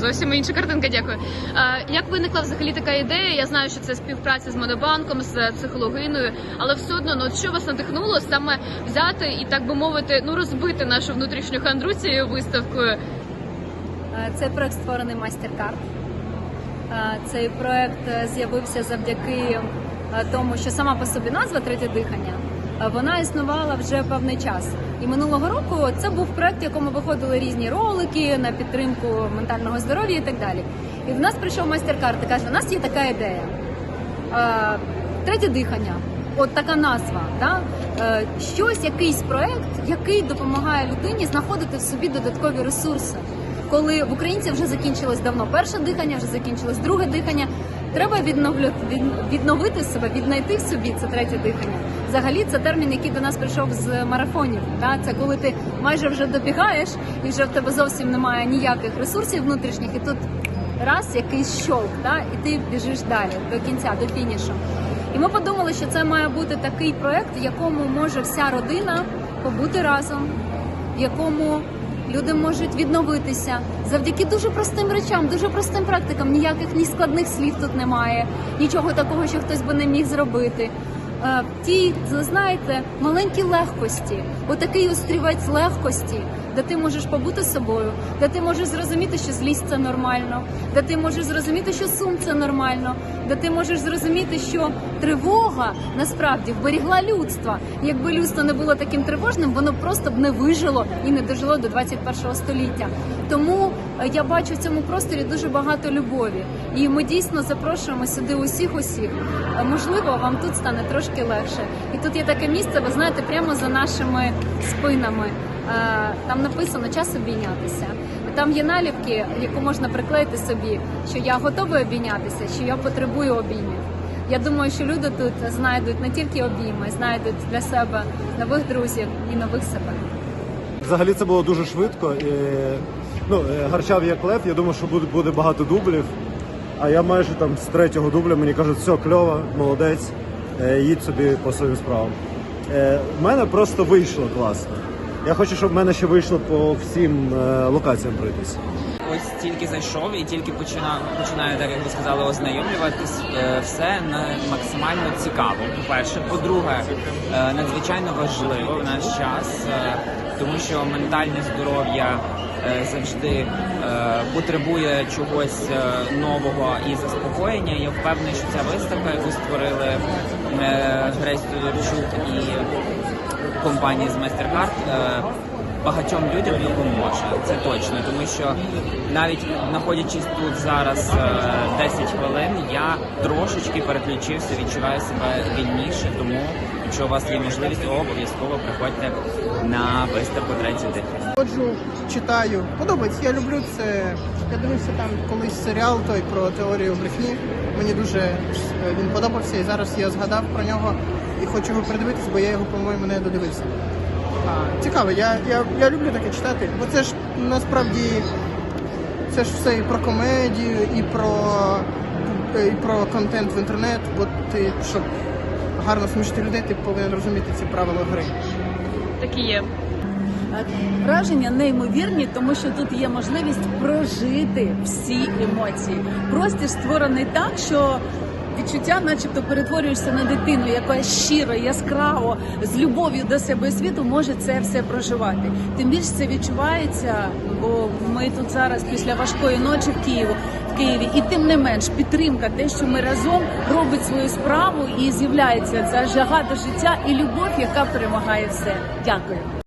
Зовсім інша картинка, дякую. Е, Як виникла взагалі така ідея? Я знаю, що це співпраця з Монобанком, з психологиною, але все одно, ну що вас надихнуло саме взяти і так би мовити, ну розбити нашу внутрішню хандру цією виставкою? Е, Цей проект створений MasterCard. Е, Цей проект е, з'явився завдяки е, тому, що сама по собі назва третє дихання. Вона існувала вже певний час. І минулого року це був проект, в якому виходили різні ролики на підтримку ментального здоров'я і так далі. І в нас прийшов майстер-карт і каже: у нас є така ідея. Третє дихання. От така назва, да? Е, щось, якийсь проект, який допомагає людині знаходити в собі додаткові ресурси. Коли в українців вже закінчилось давно перше дихання, вже закінчилось друге дихання. Треба відновити себе, віднайти в собі це третє дихання. Взагалі, це термін, який до нас прийшов з марафонів. Да? Це коли ти майже вже добігаєш і вже в тебе зовсім немає ніяких ресурсів внутрішніх, і тут раз якийсь щолк, да? і ти біжиш далі до кінця, до фінішу. І ми подумали, що це має бути такий проект, в якому може вся родина побути разом, в якому люди можуть відновитися завдяки дуже простим речам, дуже простим практикам. Ніяких ні складних слів тут немає, нічого такого, що хтось би не міг зробити. Е, Ті, знаєте, маленькі легкості, отакий острівець легкості, де ти можеш побути собою, де ти можеш зрозуміти, що злість це нормально, де ти можеш зрозуміти, що сум це нормально, де ти можеш зрозуміти, що тривога насправді вберігла людство. Якби людство не було таким тривожним, воно просто б не вижило і не дожило до 21 століття. Тому е, я бачу в цьому просторі дуже багато любові, і ми дійсно запрошуємо сюди усіх усіх. Е, Можливо, вам тут стане трошки легше. І тут є таке місце, ви знаєте, прямо за нашими спинами. Е, Там написано час обійнятися. Там є наліпки, яку можна приклеїти собі, що я готовий обійнятися, що я потребую обіймів. Я думаю, що люди тут знайдуть не тільки обійми, знайдуть для себе нових друзів і нових себе. Взагалі це було дуже швидко. І, ну, е, гарчав як лев, я думав, що буде, багато дублів. А я майже там з третього дубля мені кажуть, все, кльово, молодець, е, їдь собі по своїм справам. В мене просто вийшло класно. Я хочу, щоб в мене ще вийшло по всім е, локаціям пройтись. Ось тільки зайшов і тільки починав починаю, так як ви сказали, ознайомлюватись. Е, Все максимально цікаво. По-перше, по-друге, е, надзвичайно важливо в наш час, тому що ментальне здоров'я завжди потребує чогось нового і заспокоєння. Я впевнений, що ця виставка, яку створили е, Тодорчук і компанії з MasterCard е, багатьом людям допоможе. Це точно, тому що навіть знаходячись тут зараз е, 10 хвилин, я трошечки переключився, відчуваю себе вільніше. Тому, якщо у вас є можливість, обов'язково приходьте на виставку 30 дихань. Ходжу, читаю. Подобається. Я люблю це. Я дивився там колись серіал той про теорію брехні. Мені дуже е, він подобався, і зараз я згадав про нього і хочу його передивитись, бо я його, по-моєму, не додивився. А, цікаво, я, я, я люблю таке читати, бо це ж насправді це ж все і про комедію, і про, і про контент в інтернет, бо ти, щоб гарно смішити людей, ти повинен розуміти ці правила гри. Такі є. Враження неймовірні, тому що тут є можливість прожити всі емоції. Простір створений так, що відчуття, начебто, перетворюєшся на дитину, яка щиро, яскраво, з любов'ю до себе світу може це все проживати. Тим більше це відчувається, бо ми тут зараз після важкої ночі в Києві. Києві, і тим не менш підтримка, те, що ми разом робить свою справу, і з'являється ця жага до життя і любов, яка перемагає все. Дякую.